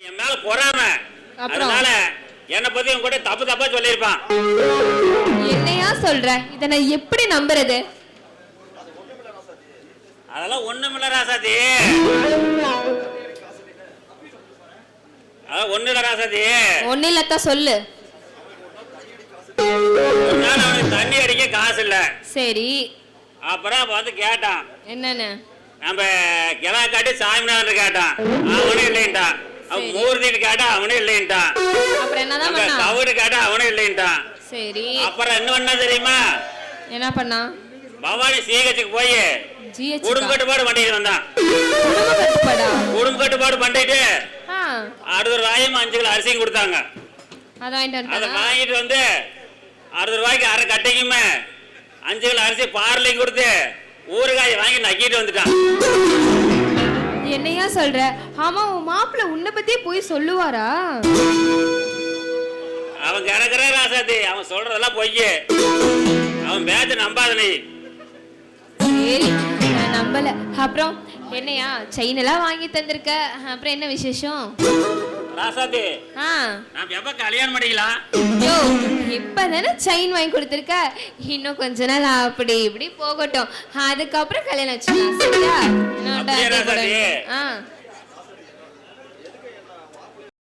என் மேல பொறாம? அதனால என்னை பத்தி உன் கூட தப்பு தப்பா சொல்லியிருப்பான். என்னையா சொல்ற? இத நான் எப்படி நம்புறது? அதெல்லாம் ஒண்ணுமில்ல ராசாதி அதான் ஒண்ணு இல்ல ராசாதி ஒண்ணு இல்லத்தா சொல்லு. ஒரு நாள் அவனுக்கு தண்ணி அடிக்க காசு இல்ல. சரி. அப்புறம் வந்து கேட்டான். என்னன்னு? நம்ம கிளா காட்டி சாமிநாதன் கேட்டான். அவனும் இல்லைன்ட்டான். மூர்த்திட்டு கேட்டா அவனும் இல்லைன்ட்டான். அப்புறம் என்னதான் பண்ணா கவுடு கேட்டா அவனும் இல்லைன்ட்டான். சரி. அப்புறம் என்ன பண்ணா தெரியுமா? என்ன பண்ணா? பவானி சீகச்சுக்கு போய் குடும்ப கட்டுப்பாடு பண்ணிட்டு வந்தான். குடும்ப கட்டுப்பாடு? பண்ணிட்டு அறுபது ரூபாயும் அஞ்சு கிலோ அரிசியும் கொடுத்தாங்க. அத வாங்கிட்டு வந்து அறுபது ரூபாய்க்கு அரை கட்டைக்குமே அஞ்சு கிலோ அரிசி பார்லையும் கொடுத்து ஊறுகாய் வாங்கி நக்கிட்டு வந்துட்டான். சொல்ற? ஆமா உன் மாப்பிள்ள உன்னை பத்தியே போய் சொல்லுவாரா? அவன் கிடக்குற ராசாத்தி. அவன் சொல்றதெல்லாம் பொய் அவன் பேச்ச நம்பாத நீ. சரி நான் நம்பல. அப்புறம் என்னையா செயின் எல்லாம் வாங்கி தந்திருக்க? அப்புறம் என்ன விசேஷம்? ராசாத்தி ஆ. நான் எப்ப கல்யாணம் பண்ணிக்கலாம் யோ இப்பதானே செயின் வாங்கி கொடுத்துருக்க? இன்னும் கொஞ்ச நாள் அப்படி இப்படி போகட்டும். அதுக்கப்புறம் கல்யாணம் வச்சுக்கலாம் சரியா?